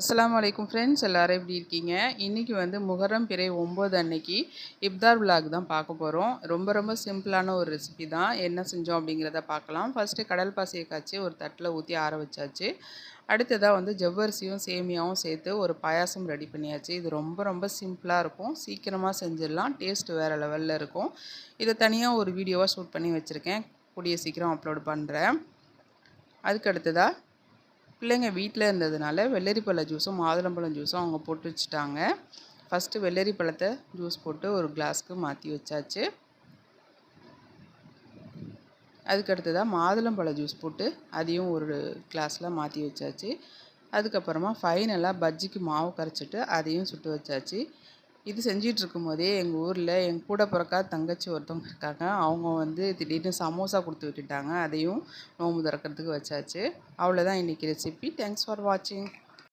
அஸ்லாம் அலைக்கும் ஃப்ரெண்ட்ஸ் எல்லோரும் எப்படி இருக்கீங்க? இன்றைக்கி வந்து முகரம் பிறை ஒம்பது அன்னைக்கு இப்தார் விலாக் தான் பார்க்க போகிறோம் ரொம்ப ரொம்ப சிம்பிளான ஒரு ரெசிபி தான். என்ன செஞ்சோம் அப்படிங்கிறத பார்க்கலாம். ஃபஸ்ட்டு கடல் பாசியை காய்ச்சி ஒரு தட்டில் ஊற்றி ஆற வச்சாச்சு. அடுத்ததாக வந்து ஜவ்வரிசியும் சேமியாவும் சேர்த்து ஒரு பாயாசம் ரெடி பண்ணியாச்சு. இது ரொம்ப ரொம்ப சிம்பிளாக இருக்கும். சீக்கிரமாக செஞ்சிடலாம். டேஸ்ட் வேறு லெவலில் இருக்கும். இதை தனியாக ஒரு வீடியோவாக ஷூட் பண்ணி வச்சுருக்கேன். கூடிய சீக்கிரம் அப்லோட் பண்ணுறேன் அதுக்கு அடுத்ததாக பிள்ளைங்க வீட்டில் இருந்ததுனால வெள்ளரி பழ ஜூஸும் மாதுளம்பழம் ஜூஸும் அவங்க போட்டு வச்சுட்டாங்க. ஃபஸ்ட்டு வெள்ளரி பழத்தை ஜூஸ் போட்டு ஒரு கிளாஸ்க்கு மாற்றி வச்சாச்சு. அதுக்கு அடுத்ததாக மாதுளம்பழ ஜூஸ் போட்டு அதையும் ஒரு கிளாஸில் மாற்றி வச்சாச்சு. அதுக்கப்புறமா ஃபைனலாக பஜ்ஜிக்கு மாவு கரைச்சிட்டு அதையும் சுட்டு வச்சாச்சு. இது செஞ்சிட்டு இருக்கும்போதே எங்கள் ஊரில் என் கூட பிறக்காத தங்கச்சி ஒருத்தவங்க இருக்காங்க. அவங்க வந்து திடீர்னு சமோசா கொடுத்து விட்டுட்டாங்க. அதையும் நோம்பு திறக்கிறதுக்கு வச்சாச்சு. அவ்வளோதான் இன்றைக்கி ரெசிபி தேங்க்ஸ் ஃபார் வாட்சிங்